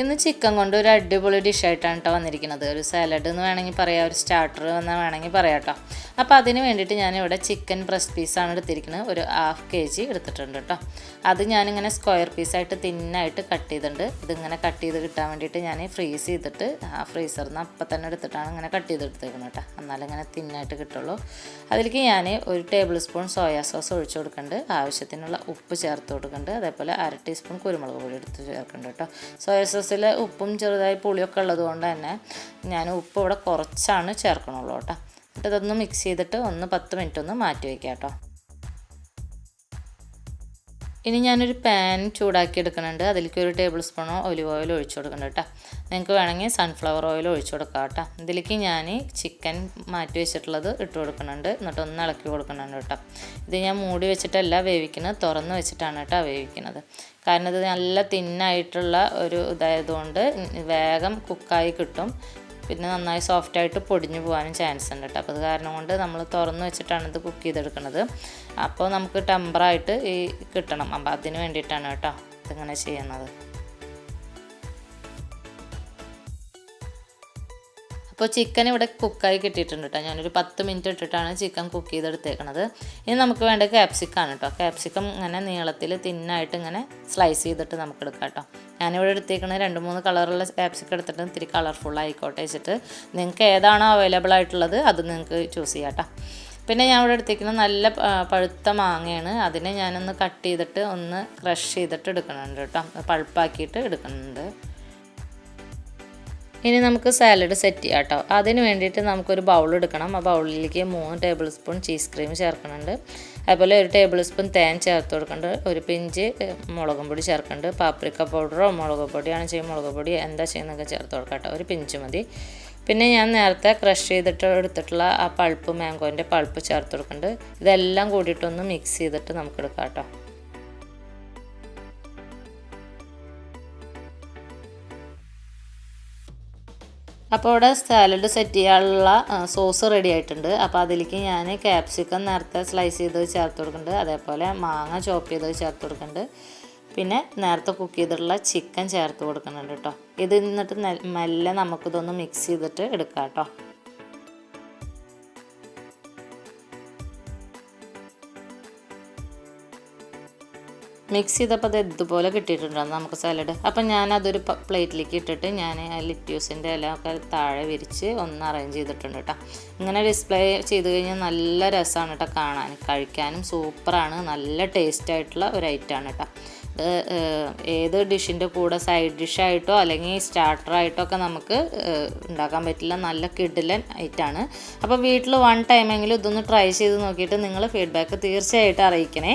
ഇന്ന് ചിക്കൻ കൊണ്ട് ഒരു അടിപൊളി ഡിഷായിട്ടാണ് കേട്ടോ വന്നിരിക്കുന്നത്. ഒരു സാലഡ് എന്ന് വേണമെങ്കിൽ പറയാം ഒരു സ്റ്റാർട്ടർ എന്ന് വേണമെങ്കിൽ പറയാം കേട്ടോ അപ്പോൾ അതിന് വേണ്ടിയിട്ട് ഞാനിവിടെ ചിക്കൻ ബ്രസ്റ്റ് പീസാണ് എടുത്തിരിക്കുന്നത്. ഒരു ഹാഫ് കെ ജി എടുത്തിട്ടുണ്ട് കേട്ടോ അത് ഞാനിങ്ങനെ സ്ക്വയർ പീസായിട്ട് തിന്നായിട്ട് കട്ട് ചെയ്തിട്ടുണ്ട്. ഇതിങ്ങനെ കട്ട് ചെയ്ത് കിട്ടാൻ വേണ്ടിയിട്ട് ഞാൻ ഫ്രീസ് ചെയ്തിട്ട് ആ ഫ്രീസറിൽ നിന്ന് അപ്പം തന്നെ എടുത്തിട്ടാണ് ഇങ്ങനെ കട്ട് ചെയ്തെടുത്തേക്കുന്നത് കേട്ടോ എന്നാലും ഇങ്ങനെ തിന്നായിട്ട് കിട്ടുള്ളൂ. അതിലേക്ക് ഞാൻ ഒരു ടേബിൾ സ്പൂൺ സോയാ സോസ് ഒഴിച്ചു കൊടുക്കുന്നുണ്ട്. ആവശ്യത്തിനുള്ള ഉപ്പ് ചേർത്ത് കൊടുക്കുന്നുണ്ട്. അതേപോലെ അര ടീസ്പൂൺ കുരുമുളക് പൊടി എടുത്ത് ചേർക്കുന്നുണ്ട് കേട്ടോ സോയാ സോസിൽ ഉപ്പും ചെറുതായി പുളിയൊക്കെ ഉള്ളതുകൊണ്ട് തന്നെ ഞാൻ ഉപ്പ് ഇവിടെ കുറച്ചാണ് ചേർക്കണുള്ളൂ കേട്ടോ. എന്നിട്ട് ഇതൊന്ന് മിക്സ് ചെയ്തിട്ട് ഒന്ന് പത്ത് മിനിറ്റ് ഒന്ന് മാറ്റി വയ്ക്കാം കേട്ടോ. ഇനി ഞാനൊരു പാൻ ചൂടാക്കി എടുക്കുന്നുണ്ട്. അതിലേക്ക് ഒരു ടേബിൾ സ്പൂണോ ഒലിവ് ഓയിൽ ഒഴിച്ചു കൊടുക്കുന്നുണ്ട് കേട്ടോ. നിങ്ങൾക്ക് വേണമെങ്കിൽ സൺഫ്ലവർ ഓയിൽ ഒഴിച്ചു കൊടുക്കാം കേട്ടോ. ഇതിലേക്ക് ഞാൻ ചിക്കൻ മാറ്റി വെച്ചിട്ടുള്ളത് ഇട്ട് കൊടുക്കുന്നുണ്ട്. എന്നിട്ട് ഒന്ന് ഇളക്കി കൊടുക്കുന്നുണ്ട് കേട്ടോ. ഇത് ഞാൻ മൂടി വെച്ചിട്ടല്ല വേവിക്കുന്നത് തുറന്ന് വെച്ചിട്ടാണ് കേട്ടോ വേവിക്കുന്നത്. കാരണം ഇത് നല്ല തിന്നായിട്ടുള്ള ഒരു ഇതായതുകൊണ്ട് വേഗം കുക്കായി കിട്ടും. പിന്നെ നന്നായി സോഫ്റ്റായിട്ട് പൊടിഞ്ഞു പോകാനും ചാൻസ് ഉണ്ട് കേട്ടോ അപ്പോൾ അത് കാരണം കൊണ്ട് നമ്മൾ തുറന്ന് വെച്ചിട്ടാണ് ഇത് കുക്ക് ചെയ്തെടുക്കുന്നത് അപ്പോൾ നമുക്ക് ടെമ്പറായിട്ട് ഈ കിട്ടണം. അപ്പോൾ അതിന് വേണ്ടിയിട്ടാണ് കേട്ടോ ഇതിങ്ങനെ ചെയ്യുന്നത്. അപ്പോൾ ചിക്കൻ ഇവിടെ കുക്കായി കിട്ടിയിട്ടുണ്ട് കേട്ടോ. ഞാനൊരു പത്ത് മിനിറ്റ് ഇട്ടിട്ടാണ് ചിക്കൻ കുക്ക് ചെയ്തെടുത്തേക്കണത്. ഇനി നമുക്ക് വേണ്ട ക്യാപ്സിക്കാണ് കേട്ടോ. ക്യാപ്സിക്കം ഇങ്ങനെ നീളത്തിൽ തിന്നായിട്ട് ഇങ്ങനെ സ്ലൈസ് ചെയ്തിട്ട് നമുക്ക് എടുക്കാം കേട്ടോ. ഞാനിവിടെ എടുത്തേക്കണത് രണ്ട് മൂന്ന് കളറുള്ള ക്യാപ്സിക്കം എടുത്തിട്ട് ഇത്തിരി കളർഫുൾ ആയിക്കോട്ടെ വെച്ചിട്ട് നിങ്ങൾക്ക് ഏതാണോ അവൈലബിൾ ആയിട്ടുള്ളത് അത് നിങ്ങൾക്ക് ചൂസ് ചെയ്യാം കേട്ടോ. പിന്നെ ഞാൻ ഇവിടെ എടുത്തേക്കുന്നത് നല്ല പഴുത്ത മാങ്ങയാണ്. അതിനെ ഞാനൊന്ന് കട്ട് ചെയ്തിട്ട് ഒന്ന് ക്രഷ് ചെയ്തിട്ട് എടുക്കുന്നുണ്ട് കേട്ടോ. പഴുപ്പാക്കിയിട്ട് എടുക്കുന്നുണ്ട്. ഇനി നമുക്ക് സാലഡ് സെറ്റ് ചെയ്യാം കേട്ടോ. അതിന് വേണ്ടിയിട്ട് നമുക്കൊരു ബൗൾ എടുക്കണം. ആ ബൗളിലേക്ക് മൂന്ന് ടേബിൾ സ്പൂൺ ചീസ് ക്രീം ചേർക്കുന്നുണ്ട്. അതുപോലെ ഒരു ടേബിൾ സ്പൂൺ തേൻ ചേർത്ത് കൊടുക്കുന്നുണ്ട് ഒരു പിഞ്ച് മുളകും പൊടി ചേർക്കുന്നുണ്ട്. പാപ്രിക്ക പൗഡറോ മുളക് പൊടിയാണ് ചെയ്യുക മുളക് പൊടി എന്താ ചെയ്യുന്നതൊക്കെ ചേർത്ത് കൊടുക്കാം കേട്ടോ. ഒരു പിഞ്ച് മതി. പിന്നെ ഞാൻ നേരത്തെ ക്രഷ് ചെയ്തിട്ട് എടുത്തിട്ടുള്ള ആ പൾപ്പ് മാംഗോന്റെ പൾപ്പ് ചേർത്ത് കൊടുക്കുന്നുണ്ട് ഇതെല്ലാം കൂടിയിട്ടൊന്ന് മിക്സ് ചെയ്തിട്ട് നമുക്ക് എടുക്കാം കേട്ടോ. അപ്പോൾ ഇവിടെ സാലഡ് സെറ്റ് ചെയ്യാനുള്ള സോസ് റെഡി ആയിട്ടുണ്ട്. അപ്പോൾ അതിലേക്ക് ഞാൻ ക്യാപ്സിക്കം നേരത്തെ സ്ലൈസ് ചെയ്ത് ചേർത്ത് കൊടുക്കുന്നുണ്ട്. അതേപോലെ മാങ്ങ ചോപ്പ് ചെയ്ത് ചേർത്ത് കൊടുക്കുന്നുണ്ട്. പിന്നെ നേരത്തെ കുക്ക് ചെയ്തിട്ടുള്ള ചിക്കൻ ചേർത്ത് കൊടുക്കുന്നുണ്ട് കേട്ടോ ഇത് എന്നിട്ട് മെല്ലെ നമുക്കിതൊന്ന് മിക്സ് ചെയ്തിട്ട് എടുക്കാം കേട്ടോ മിക്സ് ചെയ്തപ്പോൾ അത് ഇതുപോലെ കിട്ടിയിട്ടുണ്ടാകും നമുക്ക് സാലഡ് അപ്പം ഞാൻ അതൊരു പ്ലേറ്റിലേക്ക് ഇട്ടിട്ട് ഞാൻ ലിറ്റ്യൂസിന്റെ ഇല ഒക്കെ താഴെ വിരിച്ച് ഒന്ന് അറേഞ്ച് ചെയ്തിട്ടുണ്ട് കേട്ടോ ഇങ്ങനെ ഡിസ്പ്ലേ ചെയ്ത് കഴിഞ്ഞാൽ നല്ല രസമാണ് കേട്ടോ കാണാൻ. കഴിക്കാനും സൂപ്പറാണ് നല്ല ടേസ്റ്റ് ആയിട്ടുള്ള ഒരു ഐറ്റമാണ് കേട്ടോ ഇത് ഏത് ഡിഷിന്റെ കൂടെ സൈഡ് ഡിഷായിട്ടോ അല്ലെങ്കിൽ സ്റ്റാർട്ടറായിട്ടോ ഒക്കെ നമുക്ക് ഉണ്ടാക്കാൻ പറ്റില്ല. നല്ല കിഡിലൻ ഐറ്റാണ് അപ്പോൾ വീട്ടിൽ വൺ ടൈമെങ്കിലും ഇതൊന്ന് ട്രൈ ചെയ്ത് നോക്കിയിട്ട് നിങ്ങൾ ഫീഡ്ബാക്ക് തീർച്ചയായിട്ടും അറിയിക്കണേ.